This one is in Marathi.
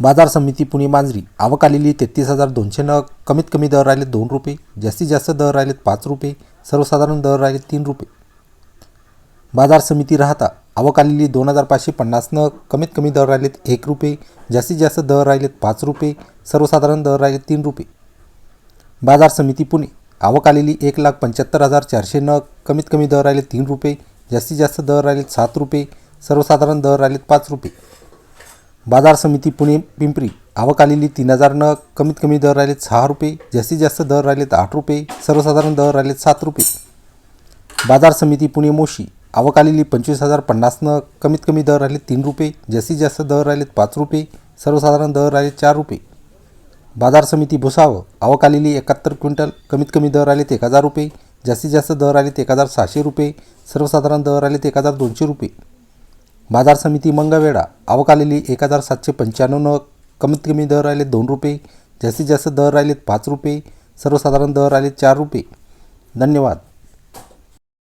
बाजार समिती पुणे मांजरी. आवक आलेली तेहतीस हजार दोनशे नग. कमीत कमी दर राहिलेत दोन रुपये. जास्तीत जास्त दर राहिलेत पाच रुपये. सर्वसाधारण दर राहिले तीन रुपये. बाजार समिती राहता आवक आलेली दोन हजार पाचशे पन्नास नग. कमीत कमी दर राहिलेत एक रुपये. जास्तीत जास्त दर राहिलेत पाच रुपये. सर्वसाधारण दर राहिलेत तीन रुपये. बाजार समिती पुणे. आवक आलेली एक लाख पंच्याहत्तर हजार चारशे नग. कमीत कमी दर राहिले तीन रुपये. जास्तीत जास्त दर राहिलेत सात रुपये. सर्वसाधारण दर राहिलेत पाच रुपये. बाजार समिती पुणे पिंपरी. आवक आलेली तीन हजार नग कमीत कमी दर राहिलेत सहा रुपये जास्तीत जास्त दर राहिलेत आठ रुपये सर्वसाधारण दर राहिलेत सात रुपये. बाजार समिती पुणे मोशी. आवक आलेली पंचवीस हजार पन्नास न कमीत कमी दर राहिले तीन रुपये जास्तीत जास्त दर राहिलेत पाच रुपये सर्वसाधारण दर राहिले चार रुपये. बाजार समिती भुसावं. आवक आलेली एकाहत्तर क्विंटल कमीत कमी दर आलेत एक हजार रुपये जास्तीत जास्त दर आलेत एक हजार सहाशे रुपये सर्वसाधारण दर आलेत एक हजार दोनशे रुपये. बाजार समिती मंगळवेढा आवक आलेली एक हजार सातशे पंच्याण्णव कमीत कमी दर राहिलेत दोन रुपये जास्तीत जास्त दर राहिलेत पाच रुपये सर्वसाधारण दर आलेत चार रुपये. धन्यवाद.